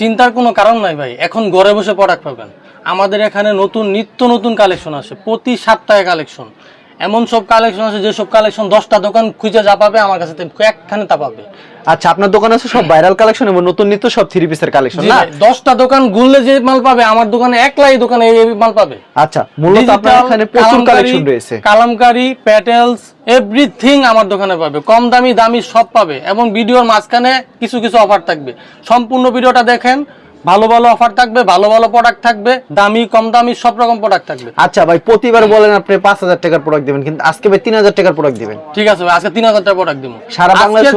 চিন্তার কোনো কারণ নাই ভাই। এখন ঘরে বসে প্রোডাক্ট পাবেন। আমাদের এখানে নতুন, নিত্য নতুন কালেকশন আছে। প্রতি সপ্তাহে কালেকশন এমন সব কালেকশন আছে, যেসব কালেকশন দশটা দোকান খুঁজে যা পাবে, আমার কাছে একখানে তা পাবে। আচ্ছা আপনার দোকানে আছে সব ভাইরাল কালেকশন এবং নতুন নিত্য সব থ্রি পিসের কালেকশন না? ভাই, দশটা দোকান ঘুরলে যে মাল পাবে আমার দোকানে একলাই দোকানে এই মাল পাবে। আচ্ছা মূলত আপনার এখানে প্রচুর কালেকশন রয়েছে। কালামকারী প্যাটেলস এভরিথিং আমার দোকানে পাবে। কম দামি দামি সব পাবে এবং ভিডিওর মাঝখানে কিছু কিছু অফার থাকবে। সম্পূর্ণ ভিডিওটা দেখেন ভালো ভালো অফার থাকবে ভালো ভালো প্রোডাক্ট থাকবে দামি কম দামি সব রকম প্রোডাক্ট থাকবে। আচ্ছা ভাই প্রতিবার বলেন আপনি পাঁচ হাজার টাকার প্রোডাক্ট দিবেন কিন্তু আজকে ভাই তিন হাজার টাকার প্রোডাক্ট দিবেন। ঠিক আছে ভাই, আজকে তিন হাজার টাকা প্রোডাক্ট দিব। সারা বাংলাদেশ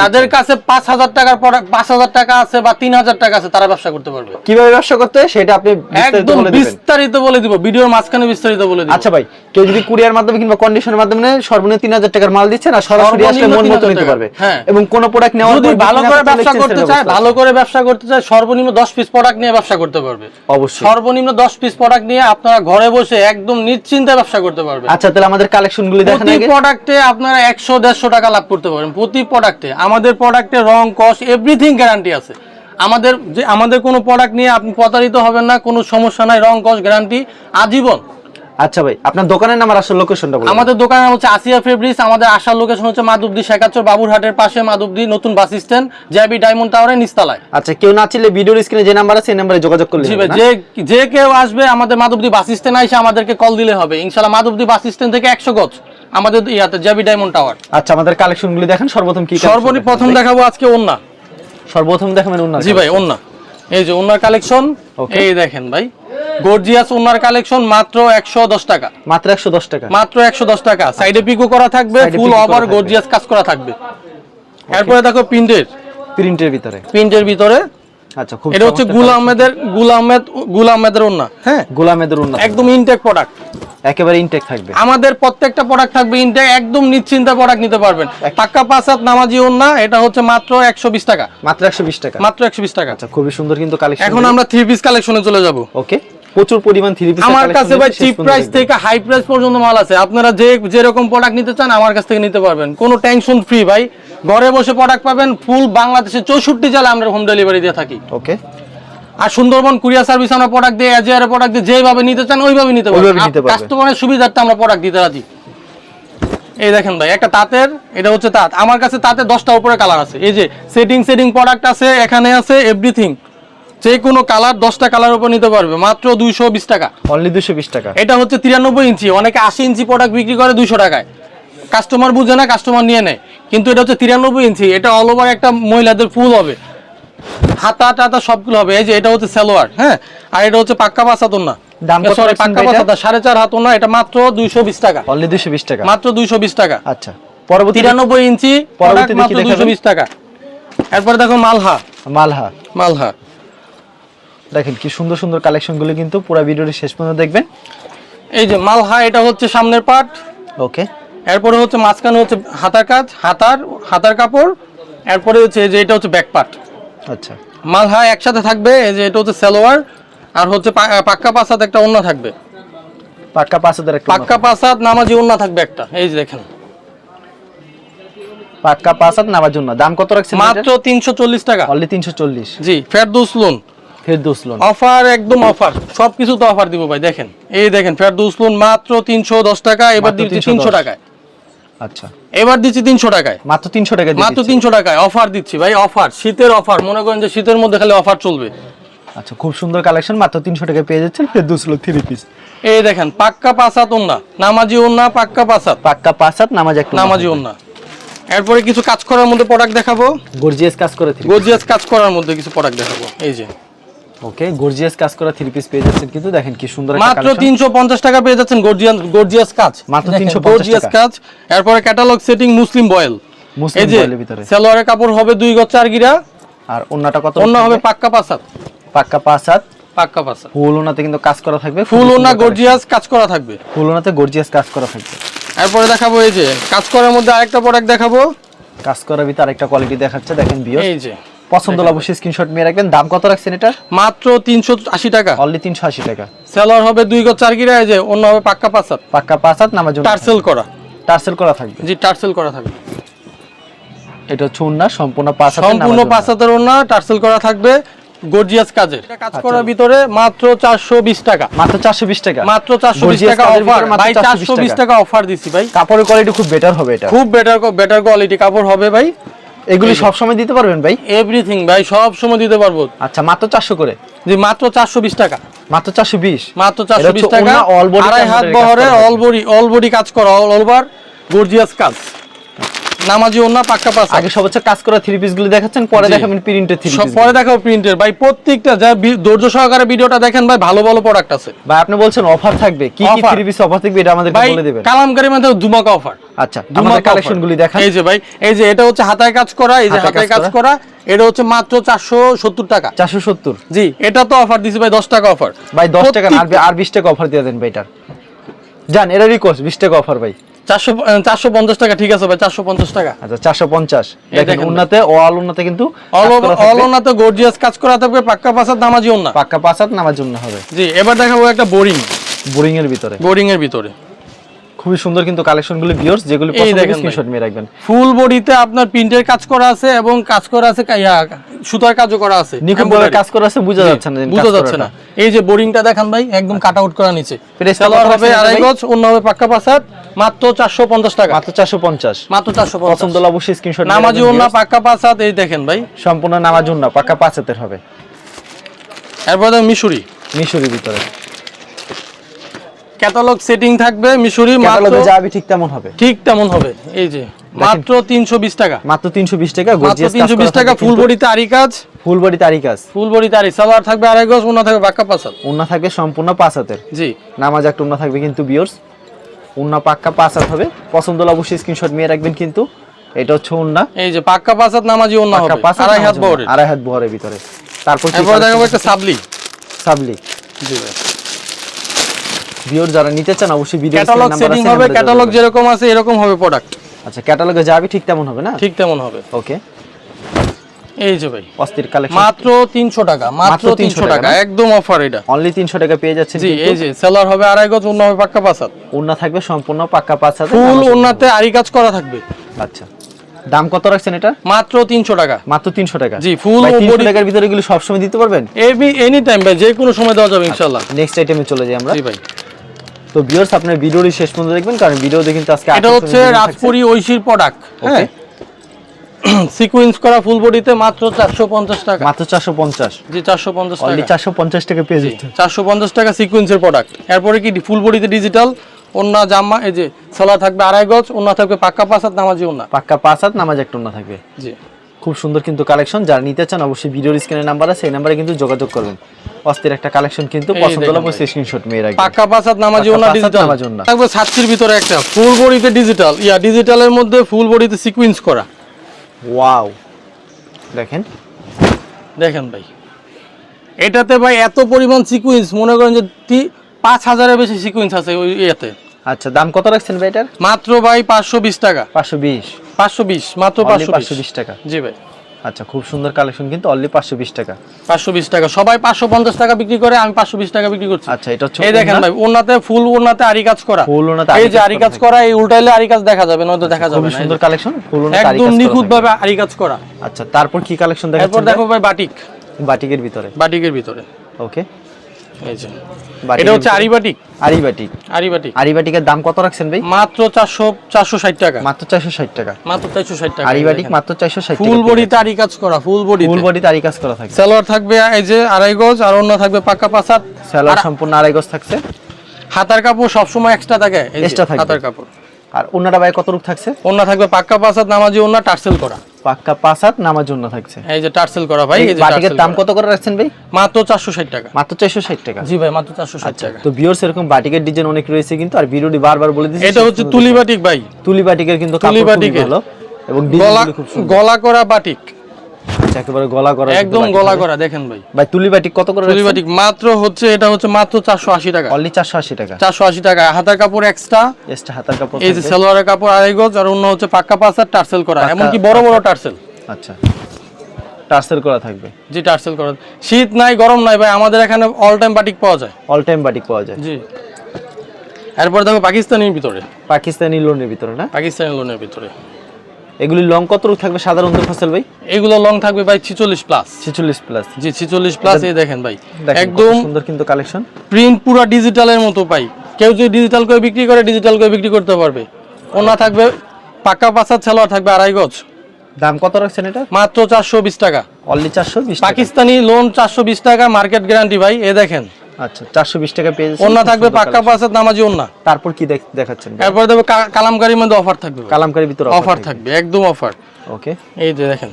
যাদের কাছে পাঁচ হাজার টাকার প্রোডাক্ট পাঁচ হাজার টাকা আছে বা তিন হাজার টাকা আছে তারা ব্যবসা করতে পারবে। কীভাবে ব্যবসা করতে সেটা আপনি একদম বিস্তারিত বলে দিব ভিডিওর মাঝখানে বিস্তারিত বলে দিব। আচ্ছা ভাই কেউ যদি কুরিয়ার মাধ্যমে কিংবা কন্ডিশনের মাধ্যমে সর্বনিম্ন তিন হাজার টাকার মাল দিচ্ছেন আর সরাসরি আসলে মন মতো নিতে পারবে। হ্যাঁ। এবং কোন প্রোডাক্ট নেওয়ার যদি ভালো করে ব্যবসা করতে চায় ভালো করে ব্যবসা করতে চায় সর্বনিম্ন দশ পিস প্রোডাক্ট নিয়ে ব্যবসা করতে পারবে। অবশ্যই। সর্বনিম্ন দশ পিস প্রোডাক্ট নিয়ে আপনারা ঘরে বসে একদম নিশ্চিন্তে ব্যবসা করতে পারবে আচ্ছা তাহলে আমাদের কালেকশন গুলি দেখেন প্রতি প্রোডাক্টে আপনারা একশো দেড়শো টাকা লাভ করতে পারবেন। প্রতি প্রোডাক্টে আমাদের প্রোডাক্টে রং কস্ট এভরিথিং গ্যারান্টি আছে। আমাদের যে আমাদের কোনো প্রোডাক্ট নিয়ে আপনি প্রতারিত হবেন না কোনো সমস্যা নাই রং কস্ট গ্যারান্টি আজীবন। আচ্ছা ভাই আপনার দোকানের নাম আর আসল লোকেশনটা বলুন আমাদের দোকান হচ্ছে আসিয়া ফেব্রিক্স আমাদের আসার লোকেশন হচ্ছে মাধবদী শেখাচর বাবুরহাটের পাশে মাধবদী নতুন বাস স্ট্যান্ড জ্যাবি ডায়মন্ড টাওয়ারের নিস্তালায় আচ্ছা কেউ না চিনলে ভিডিওর স্ক্রিনে যে নাম্বার আছে সেই নাম্বারে যোগাযোগ করলে জি যে যে কেউ আসবে আমাদের মাধবদী বাস স্ট্যান্ড এসে আমাদেরকে কল দিলে হবে। ইনশাল্লাহ মাধবদী বাস স্ট্যান্ড থেকে একশো গজ আমাদের ইয়াতে জ্যাবি ডায়মন্ড টাওয়ার। আচ্ছা আমাদের কালেকশন গুলি দেখেন সর্বপ্রথম কি collection সর্বনি দেখাবেন প্রথম দেখাবো আজকে ওন্না সর্বপ্রথম দেখাবেন উন্নত জি ভাই ওন্না এই যে ওনার কালেকশন ওকে এই দেখেন ভাই। গর্জিয়াস ওনার কালেকশন মাত্র একশো দশ টাকা। মাত্র একশো দশ টাকা। মাত্র একশো দশ টাকা। সাইডে পিকো করা থাকবে ফুল ওভার গর্জিয়াস কাজ করা থাকবে। এরপরে দেখো প্রিন্টের। প্রিন্টের ভিতরে। প্রিন্টের ভিতরে আচ্ছা খুব এটা হচ্ছে চমৎকার গুল collection। আহমেদের গুল আহমেদ গুল আহমেদের ওন্না হ্যাঁ গোলামেদের উন্নত একদম ইনটেক প্রোডাক্ট একেবারে ইনটেক থাকবে। আমাদের প্রত্যেকটা প্রোডাক্ট থাকবে ইনটেক একদম নিশ্চিন্তে প্রোডাক্ট নিতে পারবেন। পাঁচাত নামাজি ওন্না এটা হচ্ছে মাত্র একশো বিশ টাকা। মাত্র একশো বিশ টাকা। মাত্র একশো বিশ টাকা। আচ্ছা খুবই সুন্দর কিন্তু কালেকশন এখন আমরা থ্রি পিস কালেকশনে চলে যাব। ওকে প্রচুর পরিমাণ থ্রি পিস আমার কাছে ভাই চিপ প্রাইস থেকে হাই প্রাইস পর্যন্ত মাল আছে। আপনারা যে যেরকম প্রোডাক্ট নিতে চান আমার কাছ থেকে নিতে পারবেন। কোনো টেনশন ফ্রি ভাই। ঘরে বসে প্রোডাক্ট পাবেন ফুল বাংলাদেশে চৌষট্টি জেলা আমরা হোম ডেলিভারি দিয়ে থাকি। ওকে আর সুন্দরবন কুরিয়ার সার্ভিস আমরা প্রোডাক্ট দিয়ে এজিআর প্রোডাক্ট দিয়ে যেভাবে নিতে চান ওইভাবে নিতে পারবেন। কাস্টমারের সুবিধার্থে আমরা প্রোডাক্ট দিতে রাজি। এই দেখেন ভাই একটা তাঁতের এটা হচ্ছে তাঁত। আমার কাছে তাঁতের দশটা উপরে কালার আছে। এই যে সেটিং সেটিং প্রোডাক্ট আছে এখানে আছে এভরিথিং যে কোনো কালার দশটা কালার উপর নিতে পারবে মাত্র দুইশো বিশ টাকা। অনলি দুইশো বিশ টাকা। এটা হচ্ছে তিরানব্বই ইঞ্চি। অনেকে আশি ইঞ্চি প্রোডাক্ট বিক্রি করে দুইশো টাকায়। কাস্টমার বুঝে না কাস্টমার নিয়ে নেয়। কিন্তু এটা হচ্ছে তিরানব্বই ইঞ্চি এটা অল ওভার একটা মহিলাদের ফুল হবে। হাতা টাতা সবগুলো হবে। এই যে এটা হচ্ছে সালোয়ার হ্যাঁ? আর এটা হচ্ছে পাক্কা বাসাতন না সরি পাক্কা সাড়ে চার হাত না এটা মাত্র দুইশো বিশ টাকা। অনলি দুশো বিশ টাকা? মাত্র দুইশো বিশ টাকা। আচ্ছা পরবর্তী তিরানব্বই ইঞ্চি পরবর্তী মাত্র দুইশো বিশ টাকা। এরপরে দেখো মালহা। মালহা। মালহা। দেখেন কি সুন্দর সুন্দর কালেকশনগুলো কিন্তু পুরো ভিডিওটি শেষ পর্যন্ত দেখবেন। এই যে মালহা এটা হচ্ছে সামনের পার্ট ওকে এরপরে হচ্ছে মাঝখানে হচ্ছে হাতার কাজ হাতার হাতার কাপড় এরপরে হচ্ছে যে এটা হচ্ছে ব্যাক পার্ট আচ্ছা। মালহা একসাথে থাকবে এই যে এটা হচ্ছে সালোয়ার আর হচ্ছে পাক্কা পাসাদ একটা ওন্না থাকবে। পাক্কা হাজার একটা পাক্কা পাসাদ নামাজি ওন্না থাকবে একটা এই যে দেখেন। পাক্কা হাজার নামার জন্য দাম কত রাখছেন মাত্র তিনশো চল্লিশ টাকা। অনলি তিনশো চল্লিশ। জি Ferdous lawn. Ferdous lawn. Offer একদম অফার। সবকিছু তো অফার দিব ভাই দেখেন। এই দেখেন ফেরদৌস লোন মাত্র তিনশো দশ টাকা এবার দিচ্ছি 310 তিনশো টাকায়। আচ্ছা। এবার দিচ্ছি তিনশো টাকায়। মাত্র তিনশো টাকা দিয়ে মাত্র তিনশো টাকায়। অফার দিচ্ছি ভাই অফার শীতের অফার। মনে করেন যে শীতের মধ্যে খালি অফার চলবে। আচ্ছা খুব সুন্দর কালেকশন মাত্র তিনশো টাকা পেয়ে যাচ্ছেন ফেরদৌস লোক থ্রি পিস এই দেখেন পাক্কা পাসাত ওন্না নামাজি ওন্না পাক্কা পাসাত পাক্কা হাজার নামাজ একটা নামাজি ওন্না এরপরে কিছু কাজ করার মধ্যে প্রোডাক্ট দেখাবো। গর্জিয়াস কাজ করে গর্জিয়াস কাজ করার মধ্যে কিছু প্রোডাক্ট দেখাবো। এই যে। ওকে গর্জিয়াস কাজ করা থ্রি পিস পেয়ে যাচ্ছেন কিন্তু দেখেন কি সুন্দর মাত্র collection। তিনশো পঞ্চাশ টাকা পেয়ে যাচ্ছেন গর্জিয়াস গর্জিয়াস কাজ। মাত্র দেখেন, 350 গর্জিয়াস কাজ। এরপরে catalogue setting muslin voile. Muslin বয়েলের ভিতরে। সালোয়ারের কাপড় হবে দুই গজ চার গিরা। আর অন্যটা কত? অন্য হবে পাক্কা পাসাত পাক্কা পাঁচ হাত। পাক্কা পাসাত ফুল ওনাতে কিন্তু কাজ করা থাকবে ফুল খুবই ওনা গর্জিয়াস কাজ করা থাকবে। ফুল ওনাতে গর্জিয়াস কাজ করা থাকবে। এরপরে দেখাবো এই যে কাজ করার মধ্যে আরেকটা প্রোডাক্ট দেখাবো। কাজ করার ভিতরে আরেকটা কোয়ালিটি দেখাচ্ছে দেখেন বিও এই যে। পছন্দ হলে অবশ্যই স্ক্রিনশট নিয়ে রাখবেন। দাম কত রাখছেন এটা মাত্র তিনশো আশি টাকা। অনলি তিনশো আশি টাকা। সেলার হবে দুই গজ চার গিরা যে অন্য হবে পাক্কা পাক্কা পাঁচ হাত নামার জন্য টার্সেল করা। টার্সেল করা থাকবে। জি টার্সেল করা থাকবে। এটা হচ্ছে সম্পূর্ণ পাঁচ সম্পূর্ণ টার্সেল করা থাকবে। গর্জিয়াস কাজের। কাজ আচ্ছা। করার ভিতরে মাত্র চারশো বিশ টাকা। মাত্র চারশো বিশ টাকা। মাত্র চারশো বিশ Gorgeous টাকা অফার ভাই 420 চারশো বিশ টাকা। অফার দিছি ভাই। কাপড়ের কোয়ালিটি খুব বেটার হবে এটা। খুব বেটার বেটার কোয়ালিটি কাপড় হবে ভাই। এগুলি সব সময় দিতে পারবেন ভাই? এভরিথিং ভাই সব সময় দিতে পারব। আচ্ছা মাত্র চারশো করে? জি মাত্র চারশো বিশ টাকা। মাত্র চারশো বিশ? মাত্র এটা চারশো বিশ হচ্ছে টাকা। অল বডি আড়াই হাত বহরে all body all body all body কাজ করা অল ওভার গর্জিয়াস কাজ। নামাজি ওন্না পাক্কা পাস আগে হচ্ছে কাজ করা থ্রি পিস গুলি দেখাচ্ছেন পরে। দেখাবেন প্রিন্টের থ্রি সব পিস পরে দেখাবো প্রিন্টের ভাই প্রত্যেকটা যা ধৈর্য সহকারে ভিডিওটা দেখেন ভাই ভালো ভালো প্রোডাক্ট আছে। ভাই আপনি বলছেন অফার থাকবে। কি কি থ্রি পিস অফার থাকবে এটা আমাদের বলে দেবেন। কালামকারী মধ্যে দুমাকা অফার আচ্ছা আমাদের কালেকশন গুলি দেখান। এই যে ভাই এই যে এটা হচ্ছে হাতায় কাজ করা এই যে হাতায় কাজ করা। এটা হচ্ছে মাত্র চারশো সত্তর টাকা। চারশো সত্তর। জি এটা তো অফার দিছি ভাই দশ টাকা অফার ভাই দশ টাকা আর বিশ টাকা অফার দিয়ে দেন ভাই এটার। জান এটা রিকোয়েস্ট বিশ টাকা অফার ভাই। চারশো পঞ্চাশ টাকা ঠিক আছে ভাই চারশো পঞ্চাশ টাকা। আচ্ছা চারশো পঞ্চাশ। দেখেন উন্নতে অল উন্নতে কিন্তু অল। ওনাতে গর্জিয়াস কাজ করা থাকবে পাক্কা পাসার নামাজি ওন্না পাক্কা হাত নামার জন্য হবে। জি এবার দেখাবো একটা বোরিং বোরিং এর ভিতরে। বোরিং এর ভিতরে। খুবই সুন্দর কিন্তু কালেকশন গুলি ভিউয়ার্স যেগুলি পছন্দ দেখেন স্ক্রিনশট নিয়ে রাখবেন। ফুল বডিতে আপনার প্রিন্টের কাজ করা আছে এবং কাজ করা আছে সুতার কাজও করা আছে। নিখুঁত ভাবে কাজ করা আছে বোঝা যাচ্ছে না বোঝা যাচ্ছে না। এই যে বোরিংটা দেখান ভাই একদম কাট আউট করা নিচে। সালোয়ার হবে আড়াই? গজ অন্য হবে পাক্কা পাসাদ মাত্র চারশো পঞ্চাশ টাকা। মাত্র চারশো পঞ্চাশ। মাত্র চারশো পছন্দ হলে অবশ্যই স্ক্রিনশট নামাজি ওন্না পাক্কা পাসাদ এই দেখেন ভাই। সম্পূর্ণ নামাজ না পাক্কা পাঁচ হাতের হবে। এরপর মিশরি। মিশরি ভিতরে। ক্যাটালগ সেটিং থাকবে মিশরি মাত্র যাবে ঠিক তেমন হবে। ঠিক তেমন হবে এই যে মাত্র তিনশো বিশ টাকা। মাত্র তিনশো বিশ টাকা মাত্র গর্জিয়াস তিনশো বিশ টাকা ফুল বডিতে আরি কাজ। ফুল কাজ। বডিতে আরি সালোয়ার থাকবে আড়াই গজ ওনা থাকবে পাসাদ উন্না থাকবে সম্পূর্ণ পাঁচ হাতের। জি। নামাজ একটা উন্না থাকবে কিন্তু বিয়র্স উন্না পাক্কা হাত হবে। পছন্দ হলে অবশ্যই স্ক্রিনশট নিয়ে রাখবেন কিন্তু। এটা হচ্ছে উন্না। এই যে পাক্কা পাসাদ নামাজি পাক্কা হবে। আড়াই হাত উন্না। বহরের। আড়াই হাত বহরের ভিতরে। তারপর কি এরপর দেখাবো একটা সাবলি। সাবলি। জি ভাই। ভিউয়ার যারা নিতে চান অবশ্যই ভিডিও ক্যাটালগ সেটিং হবে। ক্যাটালগ যেরকম আছে এরকম হবে প্রোডাক্ট আচ্ছা ক্যাটালগে যাবে ঠিক তেমন হবে না? ঠিক তেমন হবে। ওকে এই যে ভাই। অস্থির কালেকশন মাত্র তিনশো টাকা মাত্র মাত্র 300 তিনশো টাকা একদম অফার এটা। অনলি তিনশো টাকা পেয়ে যাচ্ছেন জি এই যে সেলার হবে আড়াই গজ হবে পাক্কা থাকবে সম্পূর্ণ পাক্কা ফুল। আরি কাজ করা থাকবে। আচ্ছা। দাম কত রাখছেন এটা? মাত্র তিনশো টাকা। মাত্র তিনশো টাকা। জি, ভাই, 300 টাকার ভিতরে এগুলো সবসময় দিতে পারবেন? এবি এনি টাইম ভাই যে কোনো সময় দেওয়া যাবে ইনশাল্লাহ নেক্সট আইটেমে চলে যাই আমরা। জি ভাই। তো ভিউয়ার্স আপনার ভিডিওটি শেষ পর্যন্ত দেখবেন কারণ ভিডিওতে কিন্তু আজকে এটা হচ্ছে রাজপুরি ঐশীর প্রোডাক্ট হ্যাঁ? সিকুয়েন্স করা ফুল বডিতে মাত্র চারশো পঞ্চাশ টাকা। মাত্র চারশো পঞ্চাশ? জি চারশো পঞ্চাশ অনলি টাকা। চারশো পঞ্চাশ টাকা পেয়ে যাচ্ছে। চারশো পঞ্চাশ টাকা সিকুয়েন্সের প্রোডাক্ট এরপরে কি ফুল বডিতে ডিজিটাল জামা এই যে সেলা থাকবে আড়াই গজ থাকবে পাক্কা নামাজি পাক্কা নামাজ একটা থাকবে। জি। খুব সুন্দর কিন্তু কালেকশন যারা নিতে চান অবশ্যই ভিডিওর স্ক্রিনের নাম্বার আছে এই নাম্বারে কিন্তু যোগাযোগ করবেন। অস্থির একটা কালেকশন কিন্তু পছন্দ হলে অবশ্যই স্ক্রিনশট মেয়ে রাখবেন। পাক্কা পাসাত নামাজি অন্য ডিজিটাল। থাকবে সাতটির ভিতরে একটা ফুল বডিতে ডিজিটাল ইয়া ডিজিটালের মধ্যে ফুল বডিতে সিকুয়েন্স করা। ওয়াও দেখেন। দেখেন ভাই। এটাতে ভাই এত পরিমাণ সিকুয়েন্স মনে করেন যে পাঁচ হাজারের বেশি সিকুয়েন্স আছে ওই ইয়েতে। আচ্ছা দাম কত রাখছেন ভাই এটার? মাত্র ভাই পাঁচশো বিশ টাকা। পাঁচশো বিশ। পাঁচশো বিশ মাত্র পাঁচশো বিশ টাকা। জি ভাই। আচ্ছা খুব সুন্দর কালেকশন কিন্তু অনলি পাঁচশো বিশ টাকা। পাঁচশো বিশ টাকা। সবাই পাঁচশো পঞ্চাশ টাকা বিক্রি করে আমি পাঁচশো বিশ টাকা বিক্রি করছি। আচ্ছা এটা হচ্ছে এই দেখেন ভাই ওনাতে ফুল ওনাতে আরি কাজ করা। ফুল ওনাতে আরি এই যে কাজ আরি করা কাজ করা এই উল্টাইলে আরি কাজ দেখা যাবে নয়তো দেখা যাবে খুব না। সুন্দর। কালেকশন ফুল একদম নিখুঁত ভাবে আরি কাজ করা। আচ্ছা তারপর কি কালেকশন এরপর দেখাচ্ছেন দেখো ভাই বাটিক। বাটিকের ভিতরে। বাটিকের ভিতরে। ওকে এটা হচ্ছে ভিতরে। আরি বাটিক আরি বাটিক আরি বাটিক আরি বাটিকের দাম কত রাখছেন ভাই? মাত্র চারশো চারশো ষাট টাকা। মাত্র চারশো ষাট টাকা। মাত্র চারশো ষাট টাকা। আরি এই বাটিক দেখেন। মাত্র ফুল বডিতে আরি কাজ করা ফুল বডি ফুল বডিতে আরি কাজ করা থাকে। সালোয়ার থাকবে এই যে আড়াই গজ আর অন্য থাকবে পাক্কা পাসাত স্যালার সম্পূর্ণ আড়াই গজ থাকছে। হাতার কাপড় সবসময় এক্সট্রা থাকে। Extra থাকবে। হাতার কাপড়। আর অন্যটা ভাই কত রূপ থাকছে? অন্য থাকবে পাক্কা পাসাত নামাজি অন্য টার্সেল করা। পাক্কা পাঁচ হাত নামার জন্য থাকছে। এই যে টার্সেল করা ভাই এই বাটিকের দাম কত করে রাখছেন ভাই? মাত্র চারশো ষাট টাকা। মাত্র চারশো ষাট টাকা। জি ভাই মাত্র চারশো ষাট টাকা। তো ভিউয়ার্স এরকম বাটিকের ডিজাইন অনেক রয়েছে কিন্তু আর ভিডিওটি বারবার বলে দিচ্ছি এটা হচ্ছে তুলি বাটিক ভাই। তুলি বাটিকের কিন্তু কাপড় খুবই ভালো এবং গলা খুব গলা করা বাটিক। আচ্ছা, একেবারে গলা করা একদম গলা করা দেখেন ভাই। ভাই তুলি কত করে তুলি মাত্র হচ্ছে এটা হচ্ছে মাত্র চারশো আশি টাকা। অনলি চারশো আশি টাকা? চারশো আশি টাকা। হাতার কাপড় এক্সট্রা এক্সট্রা হাতার কাপড় এই যে সালোয়ারের কাপড় আড়াই গজ আর অন্য হচ্ছে পাক্কা পাসার টার্সেল করা। এমনকি বড় বড় টার্সেল। আচ্ছা। টার্সেল করা থাকবে? জি টার্সেল করা। শীত নাই গরম নাই ভাই আমাদের এখানে অল টাইম বাটিক পাওয়া যায়। অল টাইম বাটিক পাওয়া যায়। জি। এরপর দেখো পাকিস্তানির ভিতরে। পাকিস্তানি লোনের ভিতরে না? পাকিস্তানি লোনের ভিতরে। এগুলি লং কত থাকবে সাধারণত ফসল ভাই? এগুলো লং থাকবে ভাই ছিচল্লিশ প্লাস ছেচল্লিশ প্লাস জি ছিচল্লিশ প্লাস এই দেখেন ভাই। একদম সুন্দর কিন্তু কালেকশন প্রিন্ট পুরো ডিজিটালের মতো পাই কেউ যদি ডিজিটাল করে বিক্রি করে ডিজিটাল করে বিক্রি করতে পারবে। ওনা থাকবে পাকা পাঁচার ছেলোয়ার থাকবে আড়াই গজ। দাম কত রাখছেন এটা? মাত্র চারশো বিশ টাকা। অনলি চারশো বিশ পাকিস্তানি লোন চারশো বিশ টাকা মার্কেট গ্যারান্টি ভাই এ দেখেন। আচ্ছা চারশো বিশ টাকা পেয়ে যাচ্ছেন। থাকবে পাক্কা। নামাজি তারপর কি দেখাচ্ছেন? এরপরে দেবে কালামকারির মধ্যে অফার থাকবে। ভিতরে অফার থাকবে। একদম অফার ওকে। এই যে দেখেন।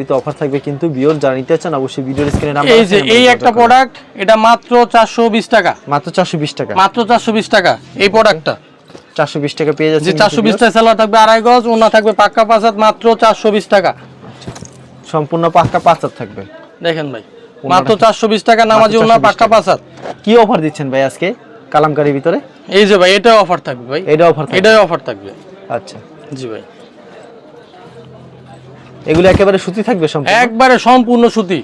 ভিতরে অফার থাকবে কিন্তু বিয়র নিতে চান অবশ্যই ভিডিওর স্ক্রিনে নাম্বার এই যে এই একটা প্রোডাক্ট এটা মাত্র চারশো বিশ টাকা। মাত্র চারশো বিশ টাকা। মাত্র চারশো বিশ টাকা এই প্রোডাক্টটা চারশো বিশ টাকা পেয়ে যাচ্ছে যে চারশো বিশ টাকা সেলার থাকবে আড়াই গজ ওনা থাকবে পাক্কা পাঁচাত মাত্র চারশো বিশ টাকা। সম্পূর্ণ পাক্কা পাঁচ হাত থাকবে। দেখেন ভাই। মাত্র চারশো বিশ টাকা নামাজি ওনা 420 পাক্কা। পাঁচাত কি অফার দিচ্ছেন ভাই আজকে কালামকারীর ভিতরে এই যে ভাই এটাও অফার থাকবে ভাই এটা অফার এটাই অফার থাকবে আচ্ছা জি ভাই এগুলো একেবারে সুতি থাকবে সম্পূর্ণ একবারে সম্পূর্ণ সুতি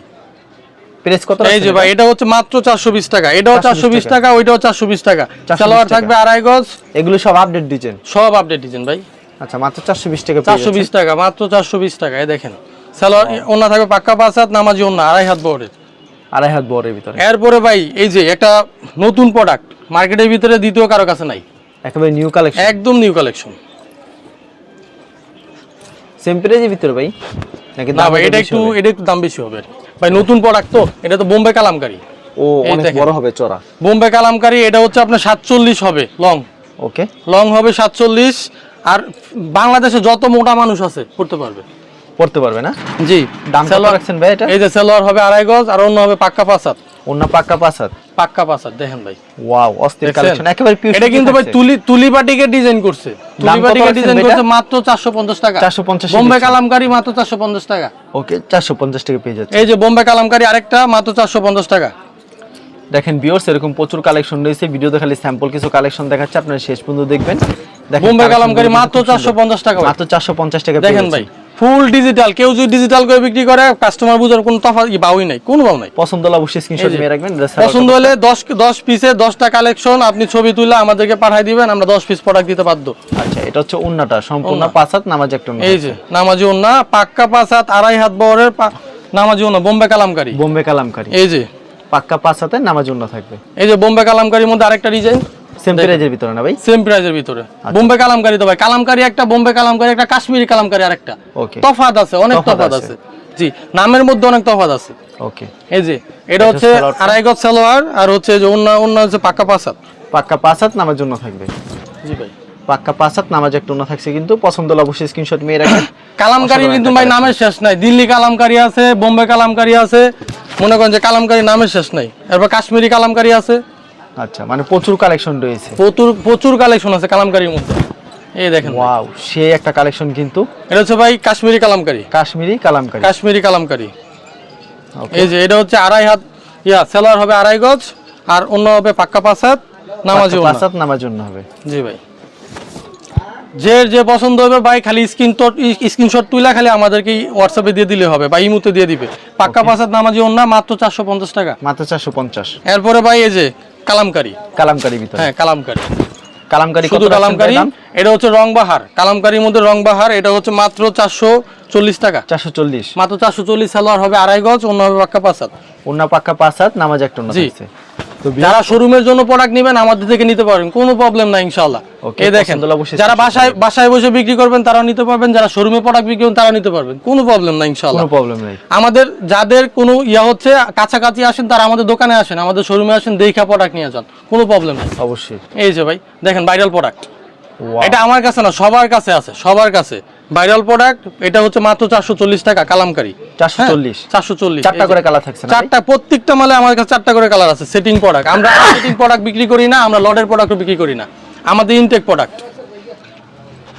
প্রেস কত এই যে ভাই এটা হচ্ছে মাত্র চারশো বিশ টাকা এটাও 420 টাকা ওইটাও চারশো বিশ টাকা সালোয়ার থাকবে আড়াই গজ এগুলো সব আপডেট ডিজাইন সব আপডেট দিচ্ছেন ভাই আচ্ছা মাত্র চারশো বিশ টাকা পেয়ে চারশো বিশ টাকা মাত্র চারশো বিশ টাকা এই দেখেন সালোয়ার ওনা থাকবে পাক্কা পাঁচ হাত নামাজি ওনা আড়াই হাত বড়ের। আড়াই হাত বরের ভিতরে। এরপরে ভাই এই যে একটা নতুন প্রোডাক্ট মার্কেটের ভিতরে দ্বিতীয় কারও কাছে নাই। একেবারে নিউ কালেকশন একদম নিউ কালেকশন সেম প্রাইজের ভিতরে ভাই? নাকি না ভাই এটা একটু? এটা একটু দাম বেশি হবে। ভাই নতুন প্রোডাক্ট তো এটা তো বোম্বে কালামকারি। ও অনেক বড় হবে চড়া। বোম্বে কালামকারি এটা হচ্ছে আপনার সাতচল্লিশ হবে লং ওকে লং হবে সাতচল্লিশ আর বাংলাদেশে যত মোটা মানুষ আছে করতে পারবে। পড়তে পারবে না? জি। দাম কত রাখছেন ভাই এটা? এই যে সেলোয়ার হবে আড়াই গজ আর অন্য হবে পাক্কা পাঁচাত। অন্য পাক্কা হাত পাক্কা পাঁচাত দেখেন ভাই। ওয়াও অস্থির কালেকশন একেবারে পিওর এটা কিন্তু ভাই তুলি তুলি বাটিকে ডিজাইন করছে। তুলি বাটিকে ডিজাইন করছে মাত্র চারশো পঞ্চাশ টাকা। 450 বোম্বে কালামকারি মাত্র চারশো পঞ্চাশ টাকা। ওকে চারশো পঞ্চাশ টাকা পেয়ে যাচ্ছে। এই যে বোম্বে কালামকারি আরেকটা মাত্র চারশো পঞ্চাশ টাকা। দেখেন বিয়র্স এরকম প্রচুর কালেকশন রয়েছে। ভিডিওতে খালি স্যাম্পল কিছু কালেকশন দেখাচ্ছে আপনারা শেষ পর্যন্ত দেখবেন। দেখেন বোম্বে কালামকারি মাত্র খুব সুন্দর। চারশো পঞ্চাশ টাকা মাত্র চারশো পঞ্চাশ টাকা দেখেন ভাই। ফুল ডিজিটাল কেউ যদি ডিজিটাল করে বিক্রি করে কাস্টমার বুঝার কোনো তফাৎ বাউই নাই কোনো বাউ নাই। পছন্দ হলে অবশ্যই স্ক্রিনশট নিয়ে রাখবেন পছন্দ হলে দশ দশ পিসে দশটা কালেকশন আপনি ছবি তুলে আমাদেরকে পাঠিয়ে দিবেন আমরা দশ পিস প্রোডাক্ট দিতে বাধ্য। আচ্ছা এটা হচ্ছে উন্নাটা সম্পূর্ণ ওড়না। পাঁচ হাত নামাজ একটা এই যে নামাজি ওন্না পাক্কা পাঁচ হাত আড়াই হাত বহরের পা- নামাজি ওন্না বোম্বে কালামকারি। বোম্বে কালামকারী। এই যে। পাক্কা পাঁচ হাতে নামাজ উন্না থাকবে। এই যে বোম্বে কালামকারির মধ্যে আরেকটা ডিজাইন সেম প্রাইজের ভিতরে না ভাই? সেম প্রাইজের ভিতরে। বোম্বে কালামকারি তো ভাই। কালামকারি একটা বোম্বে কালামকারি একটা কাশ্মীরি কালামকারি আরেকটা। ওকে তফাৎ আছে অনেক তফাৎ আছে। জি নামের মধ্যে অনেক তফাৎ আছে। ওকে এই যে এটা হচ্ছে আড়াই গজ সালোয়ার আর হচ্ছে যে অন্য অন্য হচ্ছে পাক্কা পাঁচ হাত পাক্কা পাঁচ হাত জন্য থাকবে। জি ভাই। পাক্কা নামাজ একটা থাকছে কিন্তু পছন্দ হলে অবশ্যই স্ক্রিনশট নিয়ে রাখবেন। কালামকারি কিন্তু ভাই নামের শেষ নাই। দিল্লি কালামকারি আছে বোম্বে কালামকারি আছে। মনে করেন যে কালামকারি নামের শেষ নাই। এরপর কাশ্মীরি কালামকারি আছে। আচ্ছা মানে প্রচুর কালেকশন রয়েছে। প্রচুর প্রচুর কালেকশন আছে কালামকারির মধ্যে। এই দেখেন ওয়াও সে একটা কালেকশন কিন্তু। এটা হচ্ছে ভাই কাশ্মীরি কালামকারি। কাশ্মীরি কালামকারি। কাশ্মীরি কালামকারি। এই যে এটা হচ্ছে আড়াই হাত ইয়া সেলার হবে আড়াই গজ আর অন্য হবে পাক্কা পাঁচ হাত নামাজি ওড়না। নামাজ জন্য হবে। জি ভাই। যে যে পছন্দ হবে ভাই খালি স্ক্রিন স্ক্রিনশট তুলে খালি আমাদেরকে হোয়াটসঅ্যাপে দিয়ে দিলে হবে বা ইমুতে দিয়ে দিবে। পাক্কা পাঁচ হাত নামাজি ওন্না মাত্র চারশো পঞ্চাশ টাকা। মাত্র চারশো পঞ্চাশ। এরপরে ভাই এই যে কালামকারি। কালামকারী ভিতরে। হ্যাঁ কালামকারী। কালামকারী কত শুধু কালামকারি? এটা হচ্ছে রংবাহার। কালামকারীর মধ্যে রংবাহার এটা হচ্ছে মাত্র চারশো চল্লিশ টাকা। চারশো চল্লিশ। মাত্র চারশো চল্লিশ সালোয়ার হবে আড়াই গজ অন্য হবে পাক্কা পাঁচ হাত। অন্য পাক্কা পাঁচ হাত নামাজ একটা অন্য জি। যারা শোরুমের জন্য প্রোডাক্ট নেবেন আমাদের থেকে নিতে পারবেন। কোনো প্রবলেম নাই ইনশাআল্লাহ। এই দেখেন যারা বাসায় বাসায় বসে বিক্রি করবেন তারাও নিতে পারবেন। যারা শোরুমে প্রোডাক্ট বিক্রি করবেন তারাও নিতে পারবেন। কোনো প্রবলেম নাই ইনশাআল্লাহ। কোনো প্রবলেম নেই। আমাদের যাদের কোনো ইয়া হচ্ছে কাছাকাছি আসেন তারা আমাদের দোকানে আসেন। আমাদের শোরুমে আসেন দেখা প্রোডাক্ট নিয়ে যান। কোনো প্রবলেম নেই। অবশ্যই। এই যে ভাই দেখেন ভাইরাল প্রোডাক্ট এটা আমার কাছে না সবার কাছে আছে সবার কাছে। ভাইরাল প্রোডাক্ট এটা হচ্ছে মাত্র চারশো চল্লিশ টাকা কালামকারি। 440 চারশো চল্লিশ চারটা করে কালার থাকছে চারটা প্রত্যেকটা মালে আমার কাছে চারটা করে কালার আছে সেটিং প্রোডাক্ট আমরা সেটিং প্রোডাক্ট বিক্রি করি না আমরা প্রোডাক্টও বিক্রি করি না। আমাদের ইনটেক প্রোডাক্ট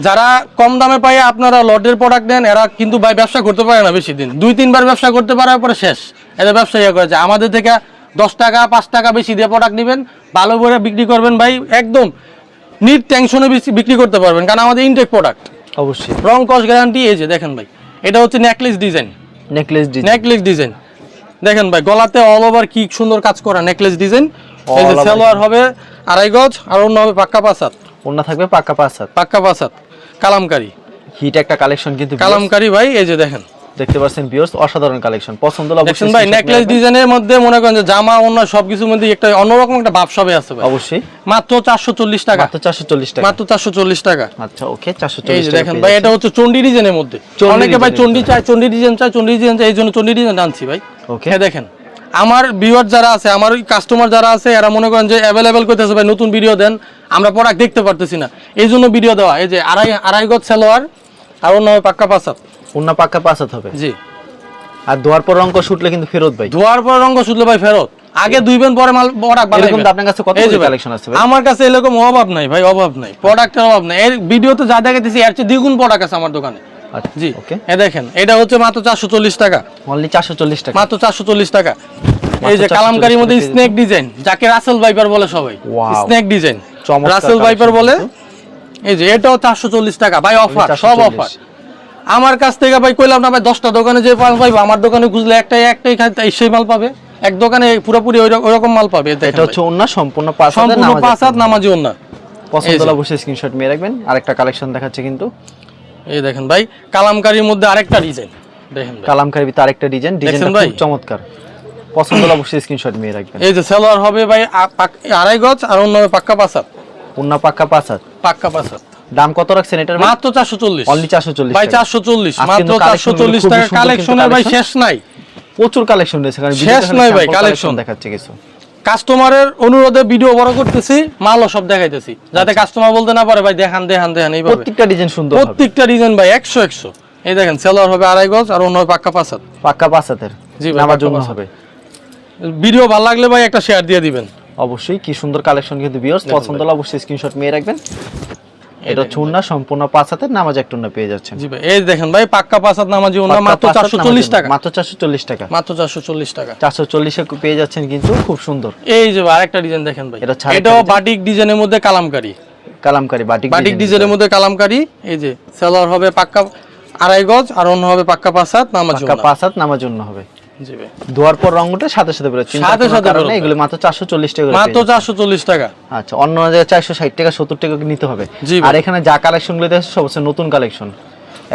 যারা কম দামে আপনারা প্রোডাক্ট নেন এরা কিন্তু ভাই ব্যবসা করতে পারে না বেশি দিন। দুই তিনবার ব্যবসা করতে পারার পরে শেষ। এদের ব্যবসা ইয়ে করেছে। আমাদের থেকে দশ টাকা পাঁচ টাকা বেশি দিয়ে প্রোডাক্ট নেবেন ভালো করে বিক্রি করবেন ভাই একদম নিট টেনশনে বিক্রি করতে পারবেন কারণ আমাদের ইনটেক প্রোডাক্ট অবশ্যই। রং কস গ্যারান্টি এই যে দেখেন ভাই এটা হচ্ছে necklace design necklace design necklace design দেখেন ভাই গলাতে অল ওভার কি সুন্দর কাজ করা নেকলেস ডিজাইন এই যে সালোয়ার হবে আড়াই গজ আর অন্য হবে পাক্কা পাসাত অন্য থাকবে পাক্কা পাসাত পাক্কা পাসাত কালামকারি। হিট একটা কালেকশন কিন্তু কালামকারি ভাই এই যে দেখেন। দেখতে পাচ্ছেন ভিউয়ার্স অসাধারণ কালেকশন পছন্দ হলে অবশ্যই ভাই নেকলেস ডিজাইনের মধ্যে মনে করেন যে জামা অন্য সবকিছুর মধ্যে একটা অন্যরকম একটা ভাব সবে আছে ভাই। অবশ্যই। মাত্র চারশো চল্লিশ টাকা। মাত্র চারশো চল্লিশ টাকা। মাত্র চারশো চল্লিশ টাকা। আচ্ছা ওকে চারশো এই চল্লিশ যে টাকা দেখেন ভাই এটা হচ্ছে চন্ডি ডিজাইনের মধ্যে। অনেকে ভাই চন্ডি চায় চন্ডি ডিজাইন চায় চন্ডি ডিজাইন চায় এই জন্য চন্ডি ডিজাইন আনছি ভাই। ওকে হ্যাঁ দেখেন আমার ভিউয়ার যারা আছে আমার ওই কাস্টমার যারা আছে এরা মনে করেন যে অ্যাভেলেবেল করতেছে ভাই নতুন ভিডিও দেন আমরা প্রোডাক্ট দেখতে পারতেছি না। এই জন্য ভিডিও দেওয়া এই যে আড়াই আড়াই গজ সালোয়ার আর অন্য পাক্কা পাসাত উন্না পাক্কা পাঁচাত হবে। জি। আর দোয়ার পর রঙ শুটলে কিন্তু ফেরত ভাই। ধোয়ার পর রঙ শুধলে ভাই ফেরত। আগে দুই বেন পরে মাল প্রোডাক্ট এরকম আপনার কাছে কতগুলো collection আছে? আমার কাছে এরকম অভাব নাই ভাই অভাব নাই। প্রোডাক্টের অভাব নাই। এর ভিডিওতে যা দেখাইতেছি এর চেয়ে দ্বিগুণ প্রোডাক্ট আছে আমার দোকানে। আচ্ছা জি। ওকে। এ দেখেন এটা হচ্ছে মাত্র চারশো চল্লিশ টাকা। অনলি চারশো চল্লিশ টাকা। মাত্র চারশো চল্লিশ টাকা। এই যে 440 কালামকারির মধ্যে স্নেক ডিজাইন যাকে রাসেল ভাইপার বলে সবাই. স্নেক ডিজাইন চমৎকার রাসেল ভাইপার বলে এই যে এটাও চারশো চল্লিশ টাকা। ভাই অফার সব অফার আমার কাছ থেকে ভাই কইলাম না ভাই দশটা দোকানে যে মাল পাইবো আমার দোকানে খুঁজলে একটাই একটাই খাই সেই মাল পাবে। এক দোকানে পুরোপুরি ওই রক- ওইরকম মাল পাবে এটা হচ্ছে। উন্না সম্পূর্ণ পাঁচ হাজার সম্পূর্ণ পাঁচ হাত নামাজি না পছন্দ অবশ্যই স্ক্রিনশট নিয়ে রাখবেন। আরেকটা কালেকশন দেখাচ্ছে কিন্তু। এই দেখেন ভাই কালামকারির মধ্যে আরেকটা ডিজাইন দেখেন ভাই। কালামকারি ভিতরে আরেকটা ডিজাইন ডিজাইনটা ভাই? খুব চমৎকার। পছন্দ হলে অবশ্যই স্ক্রিনশট নিয়ে রাখবেন। এই যে সেলোয়ার হবে ভাই আড়াই গজ আর অন্য পাক্কা পাঁচ হাত। উন্না পাক্কা পাঁচ হাজার পাক্কা পাঁচ হাত। দাম কত রাখছেন এটার মাত্র চারশো চল্লিশ। অনলি চারশো চল্লিশ ভাই চারশো চল্লিশ আজকে মাত্র কিন্তু চারশো collection গুলো চল্লিশ খুবই টাকা কালেকশনের ভাই শেষ নাই। প্রচুর কালেকশন রয়েছে কারণ শেষ নয় ভাই, collection দেখাচ্ছে কিছু। কাস্টমারের অনুরোধে ভিডিও বড় করতেছি মালও সব দেখাইতেছি। যাতে কাস্টমার বলতে না পারে ভাই দেখান দেখান দেখান এইভাবে। প্রত্যেকটা ডিজাইন সুন্দর প্রত্যেকটা ডিজাইন ভাই একশো একশো। এই দেখেন সেলোয়ার হবে আড়াই গজ আর অন্য পাক্কা পাক্কা পাঁচ জি পাক্কা জন্য হবে। ভিডিও ভালো লাগলে ভাই একটা শেয়ার দিয়ে দিবেন। অবশ্যই কি সুন্দর কালেকশন কিন্তু ভিউয়ার্স পছন্দ হলে অবশ্যই স্ক্রিনশট নিয়ে রাখবেন। এটা হচ্ছে উন্না সম্পূর্ণ পাঁচ হাতের নামাজ একটা উন্না পেয়ে যাচ্ছেন। জি ভাই এই দেখেন ভাই পাক্কা পাঁচ হাত নামাজি ওনা মাত্র পাঁচ হাত চারশো নামাজ চল্লিশ উন্না। টাকা। মাত্র চারশো চল্লিশ টাকা। মাত্র চারশো চল্লিশ টাকা। চারশো চল্লিশে পেয়ে যাচ্ছেন কিন্তু খুব সুন্দর। এই যে আরেকটা ডিজাইন দেখেন ভাই। এটা এটাও বাটিক ডিজাইনের মধ্যে কালামকারি। কালামকারি বাটিক বাটিক ডিজাইনের মধ্যে। কালামকারি। এই যে সেলোয়ার হবে পাক্কা আড়াই গজ আর অন্য হবে পাক্কা পাঁচ হাত নামাজি পাক্কা ওনা। পাঁচ হাত নামার জন্য হবে। ধোয়ার পর রং উঠে সাথে সাথে বেরোচ্ছে সাথে সাথে কারণ এগুলো মাত্র চারশো চল্লিশ টাকা মাত্র পেয়ে চারশো চল্লিশ টাকা। আচ্ছা অন্য জায়গায় চারশো ষাট টাকা সত্তর টাকা নিতে হবে। আর এখানে যা কালেকশনগুলো দেখছে সব হচ্ছে নতুন কালেকশন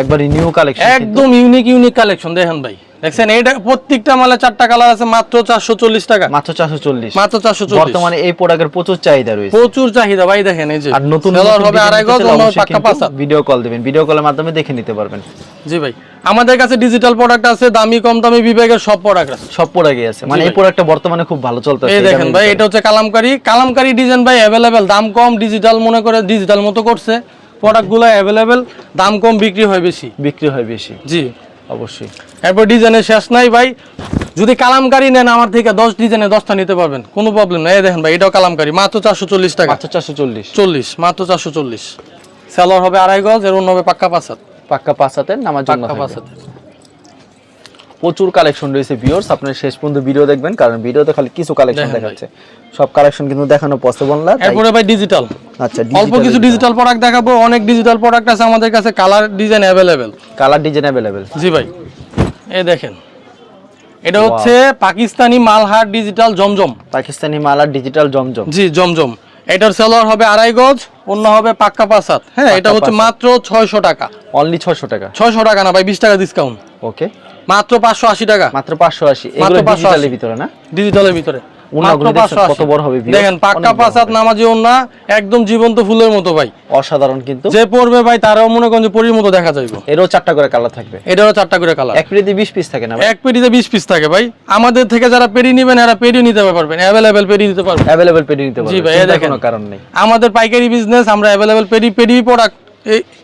একবার নিউ কালেকশন একদম ইউনিক ইউনিক কালেকশন দেখেন ভাই। দেখছেন প্রত্যেকটা মালে চারটা কালার আছে মাত্র চারশো চল্লিশ টাকা। মাত্র চারশো চল্লিশ। মাত্র চারশো চল্লিশ। বর্তমানে এই প্রোডাক্টের প্রচুর চাহিদা রয়েছে। প্রচুর চাহিদা ভাই দেখেন এই যে আর নতুন হবে আড়াই গজ পাক্কা পাঁচ ভিডিও কল দিবেন। ভিডিও কলের মাধ্যমে দেখে নিতে পারবেন। জি ভাই আমাদের কাছে ডিজিটাল প্রোডাক্ট আছে দামি কম দামি বিভাগের সব প্রোডাক্ট আছে। সব প্রোডাক্টই আছে। মানে এই প্রোডাক্টটা বর্তমানে খুব ভালো চলতেছে এই দেখেন ভাই এটা হচ্ছে কালামকারি। কালামকারি ডিজাইন ভাই অ্যাভেলেবেল দাম কম ডিজিটাল মনে করে ডিজিটাল মতো করছে। প্রোডাক্টগুলো অ্যাভেলেবেল দাম কম বিক্রি হয় বেশি। বিক্রি হয় বেশি। জি। অবশ্যই। এরপর ডিজাইনের শেষ নাই ভাই। যদি কালামকারি নেন আমার থেকে দশ ডিজাইনে দশটা নিতে পারবেন। কোনো প্রবলেম নাই। দেখেন ভাই এটাও কালামকারি। মাত্র চারশো চল্লিশ টাকা। মাত্র চারশো চল্লিশ। চল্লিশ মাত্র চারশো চল্লিশ। সেলর হবে আড়াই গজ এর অন্য হবে পাক্কা পাঁচাত পাক্কা পাঁচ হাতের নামার জন্য পাক্কা পাঁচ থাকবে। হাত প্রচুর কালেকশন রয়েছে ভিউয়ার্স আপনারা শেষ পর্যন্ত ভিডিও দেখবেন কারণ ভিডিওতে খালি কিছু কালেকশন দেখাচ্ছে। সব কালেকশন কিন্তু দেখানো পসিবল না এরপরে ভাই ডিজিটাল আচ্ছা অল্প কিছু ডিজিটাল প্রোডাক্ট দেখাবো অনেক ডিজিটাল প্রোডাক্ট আছে আমাদের কাছে colour design available colour design available জি ভাই। এই দেখেন। এটা হচ্ছে পাকিস্তানি মালহার ডিজিটাল জমজম। পাকিস্তানি মালহার ডিজিটাল জমজম। জি জমজম। এটার সেলোয়ার হবে আড়াই গজ অন্য হবে পাক্কা পাঁচ হ্যাঁ এটা হচ্ছে মাত্র ছয়শো টাকা। অনলি ছশো টাকা। ছয়শো টাকা না ভাই বিশ টাকা ডিসকাউন্ট ওকে মাত্র পাঁচশো আশি টাকা। মাত্র পাঁচশো আশি। এগুলো ডিজিটালের ভিতরে না? ডিজিটালের ভিতরে। ওনাগুলো মাত্র দেখছেন 580 কত বড় হবে দেখেন পাক্কা অনেক বড় পাঁচ হাত হবে। নামাজি ওন্না একদম জীবন্ত ফুলের মতো ভাই। অসাধারণ কিন্তু। যে পড়বে ভাই তারাও মনে করেন পরির মতো দেখা যাইবো। এরও চারটা করে কালার থাকবে। এটারও চারটা করে কালার। এক পিস থাকে না এক পেটিতে পিস থাকে ভাই। আমাদের থেকে যারা নেবেন এরা নিতে পারবেন। পেটে নিতে জি ভাই। কোনো কারণ নেই। আমাদের পাইকারি বিজনেস আমরা প্রোডাক্ট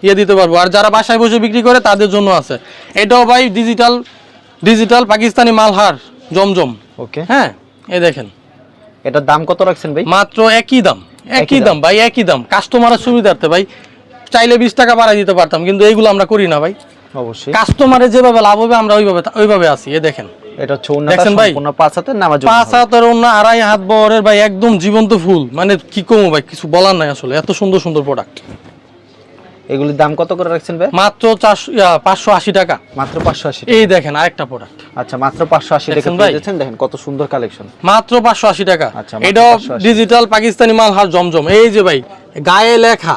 ইয়ে দিতে পারব। আর যারা বাসায় বসে বিক্রি করে তাদের জন্য আছে। এটাও ভাই digital digital Pakistani Malhar Zamzam. Okay হ্যাঁ এই দেখেন। এটার দাম কত রাখছেন ভাই? মাত্র একই দাম। একই দাম। ভাই একই দাম। কাস্টমারের সুবিধার্থে ভাই। চাইলে বিশ টাকা বাড়াই দিতে পারতাম কিন্তু এইগুলো আমরা করি না ভাই। অবশ্যই। কাস্টমারের যেভাবে লাভ হবে আমরা ওইভাবে ওইভাবে আসি এ দেখেন। এটা হচ্ছে অন্যটা দেখছেন ভাই? সম্পূর্ণ পাঁচ হাতে নামাজ পাঁচ হাতের অন্য আড়াই হাত বহরের ভাই একদম জীবন্ত ফুল। মানে কি কমো ভাই কিছু বলার নাই আসলে। এত সুন্দর সুন্দর প্রোডাক্ট এগুলির দাম কত করে রাখছেন ভাই? মাত্র পাঁচশো আশি টাকা। মাত্র পাঁচশো আশি এই দেখেন আরেকটা প্রোডাক্ট আচ্ছা মাত্র পাঁচশো আশি টাকা দেখছেন ভাই? যাচ্ছেন দেখেন কত সুন্দর কালেকশন মাত্র পাঁচশো আশি টাকা। আচ্ছা, এটাও ডিজিটাল পাকিস্তানি মাল হার জমজম। এই যে ভাই গায়ে লেখা।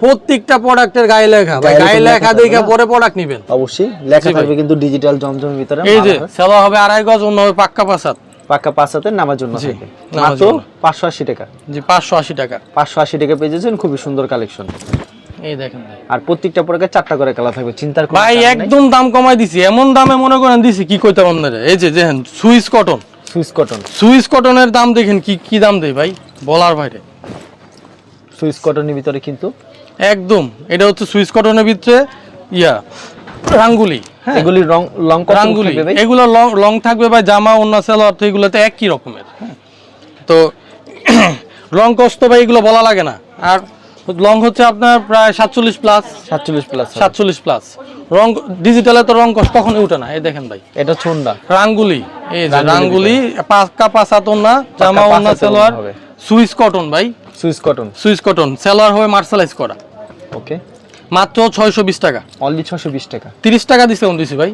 প্রত্যেকটা প্রোডাক্টের গায়ে লেখা। ভাই গায়ে লেখা দেখে পরে প্রোডাক্ট নেবেন। অবশ্যই লেখা থাকবে কিন্তু ডিজিটাল জমজমের ভিতরে এই যে। সেবা হবে আড়াই গজ অন্য হবে পাক্কা পাসাত পাক্কা পাঁচ নামার জন্য নামার মাত্র পাঁচশো আশি টাকা। জি পাঁচশো আশি টাকা। পাঁচশো আশি টাকা পেয়ে যাচ্ছেন খুবই সুন্দর কালেকশন এই দেখেন আর প্রত্যেকটা প্রোডাক্টে চারটা করে কালার থাকবে চিন্তার কোনো ভাই একদম দাম কমাই দিছি এমন দামে মনে করেন দিছি কি কইতাম আপনারা? এই যে দেখেন Swiss cotton. Swiss cotton. Swiss কটনের দাম দেখেন কি কি দাম দেয় ভাই? বলার বাইরে। সুইস কটনের ভিতরে কিন্তু একদম এটা হচ্ছে সুইস কটনের ভিতরে ইয়া রাঙ্গুলি হ্যাঁ? এগুলি রং লং রাঙ্গুলি থাকবে এগুলো লং থাকবে ভাই জামা অন্য সেলোয়ার তো এগুলোতে একই রকমের। হ্যাঁ। তো লং কষ্ট ভাই এগুলো বলা লাগে না। আর লং হচ্ছে আপনার প্রায় সাতচল্লিশ প্লাস সাতচল্লিশ প্লাস সাতচল্লিশ প্লাস রং ডিজিটালে তো রং কষ্ট কখনই উঠে না এই দেখেন ভাই। এটা চুন্ডা। রাঙ্গুলি এই যে রাঙ্গুলি পাক্কা পাঁচাত ওন্না জামা পাঁচ হাতের সেলোয়ার সুইস কটন ভাই। Swiss cotton. Swiss cotton salwar হয়ে মার্শালাইজ করা। ওকে। মাত্র ছয়শো বিশ টাকা। অনলি ছশো বিশ টাকা। তিরিশ টাকা ডিসকাউন্ট দিছি ভাই।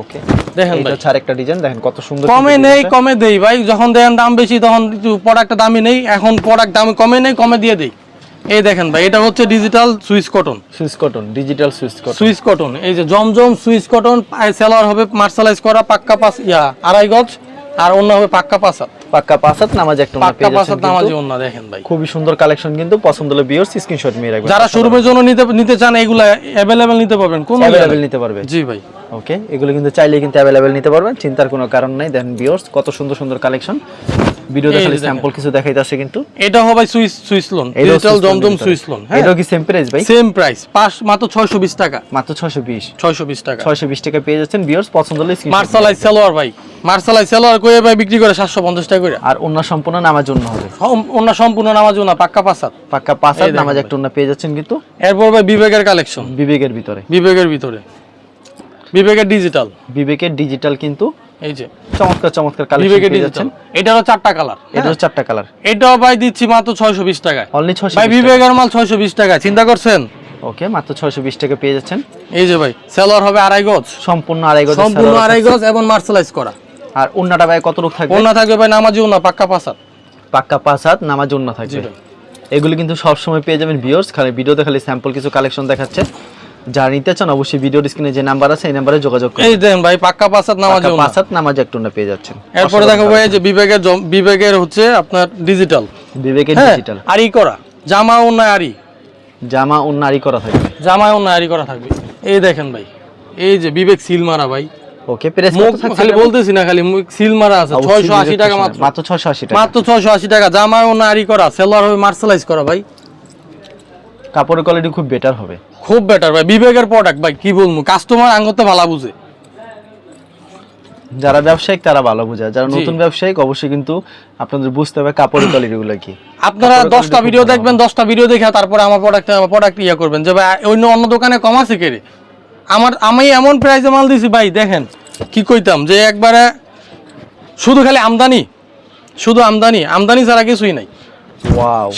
ওকে। দেখেন ভাই। হচ্ছে আরেকটা ডিজাইন দেখেন কত সুন্দর কমে নেই কমে দেই ভাই। যখন দেন দাম বেশি তখন একটু প্রোডাক্টটা দামি নেই। এখন প্রোডাক্ট দামে কমে নেই কমে দিয়ে দেই। এই দেখেন ভাই এটা হচ্ছে digital Swiss cotton Swiss cotton digital Swiss cotton Swiss cotton এই যে জমজম সুইস কটন সেলার হবে মার্শালাইজ করা পাক্কা পাস ইয়া আড়াই গজ আর অন্য হবে পাক্কা পাসাত পাক্কা পাঁচাত নামাজ একটা পাক্কা পাসাত নামাজি। অন্য দেখেন ভাই। খুবই সুন্দর কালেকশন কিন্তু পছন্দ হলে বিয়ার্স স্ক্রিনশট নিয়ে রাখবেন। যারা শোরুমের জন্য নিতে নিতে চান এগুলা অ্যাভেলেবেল নিতে পারবেন। কোন অ্যাভেলেবেল নিতে পারবে। জি ভাই। ওকে এগুলো কিন্তু চাইলে কিন্তু অ্যাভেলেবেল নিতে পারবেন চিন্তার কোনো কারণ নাই। দেখেন বিয়ার্স কত সুন্দর সুন্দর কালেকশন ভিডিওতে খালি স্যাম্পল কিছু দেখাইতেছে কিন্তু। এটা হবে Swiss Swiss lawn digital Zamzam. Swiss lawn হ্যাঁ? এটাও কি সেম প্রাইস ভাই? সেম প্রাইস পাঁচ মাত্র ছয়শো বিশ টাকা। মাত্র ছশো বিশ। ছয়শো বিশ টাকা। ছয়শো বিশ টাকা পেয়ে যাচ্ছেন বিয়ার্স পছন্দ হলে মার্শালাই সেলোয়ার ভাই মার্শালাই সেলোয়ার করে ভাই বিক্রি করে সাতশো পঞ্চাশ টাকা করে আর অন্য সম্পূর্ণ নামার জন্য হবে। অন্য সম্পূর্ণ নামাজ না পাক্কা পাসাত পাক্কা দেখেন নামাজ একটা অন্য পেয়ে যাচ্ছেন কিন্তু। এরপর ভাই বিবেকের কালেকশন বিবেকের ভিতরে। বিবেকের ভিতরে। বিবেকের ডিজিটাল বিবেকের ডিজিটাল কিন্তু এই যে। চমৎকার চমৎকার কালেকশন বিবেকের ডিজিটাল যাচ্ছেন। এটারও চারটা কালার এটাও চারটা কালার এটাও ভাই দিচ্ছি মাত্র ছয়শো বিশ টাকায়। অনলি ছশো ভাই বিবেকের মাল ছয়শো বিশ টাকায়। চিন্তা করছেন? ওকে মাত্র ছয়শো বিশ টাকা পেয়ে যাচ্ছেন। এই যে ভাই সেলোয়ার হবে আড়াই গজ। সম্পূর্ণ আড়াই গজ সম্পূর্ণ আড়াই গজ এবং মার্শালাইজ করা। আর অন্যটা ভাই কত রূপ থাকবে? ওনা থাকবে ভাই নামাজিও না পাক্কা পাসাত পাক্কা পাঁচ হাত নামাজ অন্য থাকবে। এগুলো কিন্তু সব সময় পেয়ে যাবেন ভিউয়ার্স খালি ভিডিওতে খালি স্যাম্পল কিছু কালেকশন দেখাচ্ছে। যারা নিতে চান অবশ্যই ভিডিও স্ক্রিনে যে নাম্বার আছে এই নাম্বারে যোগাযোগ করুন। এই দেন ভাই পাক্কা পাসাত নামাজিও না পাঁচ হাত নামাজ একটা অন্য পেয়ে যাচ্ছেন। এরপরে দেখো ভাই এই যে বিবেকের বিবেকের হচ্ছে আপনার ডিজিটাল বিবেকের হ্যাঁ ডিজিটাল আরি করা। জামা অন্যায় আরি জামা অন্য আরি করা থাকবে। জামায় অন্যায় আরি করা থাকবে। এই দেখেন ভাই এই যে বিবেক সিল মারা ভাই। ওকে প্রেস খালি বলতেছি না খালি সিল মারা আছে অবশ্যই ছয়শো আশি বিবেক টাকা মাত্র। মাত্র ছয়শো আশি টাকা। মাত্র ছয়শো আশি টাকা জামায় অন্যায় আরি করা সেলোয়ার হবে মার্শালাইজ করা ভাই। কাপড়ের কোয়ালিটি খুব বেটার হবে। খুব বেটার ভাই বিবেকের প্রোডাক্ট ভাই কি বলব? কাস্টমার আঙ্গতে ভালো বুঝে। যারা ব্যবসায়িক তারা ভালো বোঝায় যারা নতুন ব্যবসায়িক অবশ্যই কিন্তু আপনাদের বুঝতে হবে কাপড়ের কোয়ালিটি গুলো কি। আপনারা দশটা ভিডিও দেখবেন দশটা ভিডিও দেখে তারপরে আমার প্রোডাক্ট আমার প্রোডাক্ট ইয়ে করবেন যে ভাই অন্য অন্য দোকানে কম আছে কে রে? আমার আমি এমন প্রাইসে মাল দিছি ভাই দেখেন কি কইতাম যে একবারে শুধু খালি আমদানি শুধু আমদানি আমদানি ছাড়া কিছুই নাই।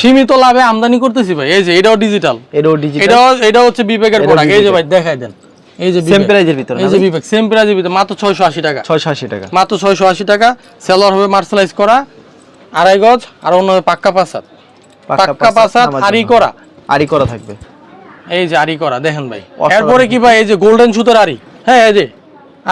সীমিত লাভে আমদানি করতেছি ভাই এই যে এটাও ডিজিটাল এটাও ডিজিটাল এটাও এটা হচ্ছে বিবেকের প্রোডাক্ট এই যে ভাই দেখাই দেন। এই যে সেম প্রাইজের ভিতরে এই যে বিবেক সেম প্রাইজের ভিতরে মাত্র ছয়শো আশি টাকা। ছয়শো আশি টাকা। মাত্র ছয়শো আশি টাকা। সেলর হবে মার্শালাইজ করা আড়াই গজ আর অন্য পাক্কা পাসাত পাক্কা নামার আরি করা। আরি করা থাকবে। এই যে আরি করা দেখেন ভাই। এরপরে কি ভাই এই যে গোল্ডেন সুতোর আরি হ্যাঁ এই যে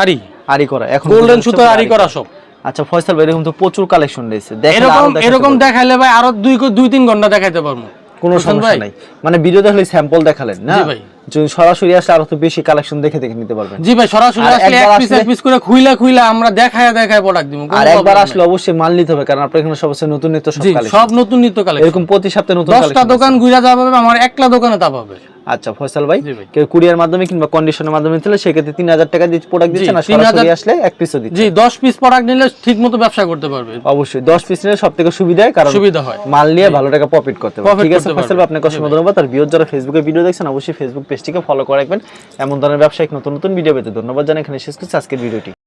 আরি আরি করা এখন গোল্ডেন সুতোর আরি করা। সব। আচ্ছা ফয়সাল ভাই এরকম তো প্রচুর কালেকশন রয়েছে। এরকম এরকম দেখাইলে ভাই আরও দুই দুই তিন ঘণ্টা দেখাইতে পারব। কোনো সমস্যা নাই। মানে ভিডিও দেখলে স্যাম্পল দেখালেন না? জি ভাই। যদি সরাসরি আসলে আরও তো বেশি কালেকশন দেখে দেখে নিতে পারবেন। জি ভাই সরাসরি আসলে এক পিস এক পিস করে খুইলা খুইলা আমরা দেখায় দেখায় প্রোডাক্ট দিব আর একবার আসলে অবশ্যই মাল নিতে হবে কারণ আপনার এখানে সবচেয়ে নতুন নিত্য সব কালেকশন সব নতুন নিত্য কালেকশন এরকম প্রতি সপ্তাহে নতুন কালেকশন দোকান ঘুরে যাওয়া যাবে আমার একলা দোকানে তা পাবে। আচ্ছা ফয়সাল ভাই কেউ কুরিয়ার মাধ্যমে কিংবা কন্ডিশনের মাধ্যমে নিতে হলে সেক্ষেত্রে তিন হাজার টাকা দিয়ে প্রোডাক্ট দিচ্ছেন আর 3000 সরাসরি আসলে এক পিসও দিচ্ছেন। জি দশ পিস প্রোডাক্ট নিলে ঠিক মতো ব্যবসা করতে পারবে। অবশ্যই দশ পিস নিলে সব থেকে সুবিধা হয় কারণ সুবিধা হয়। মাল নিয়ে ভালো টাকা প্রফিট করতে পারবে। ঠিক আছে ফয়সাল ভাই আপনাকে অসংখ্য ধন্যবাদ। আর বিয়োর যারা ফেসবুকে ভিডিও দেখছেন অবশ্যই ফেসবুক পেজটিকে ফলো করে রাখবেন। এমন ধরনের ব্যবসায়িক নতুন নতুন ভিডিও পেতে ধন্যবাদ জানাই। এখানে শেষ করছি আজকের ভিডিওটি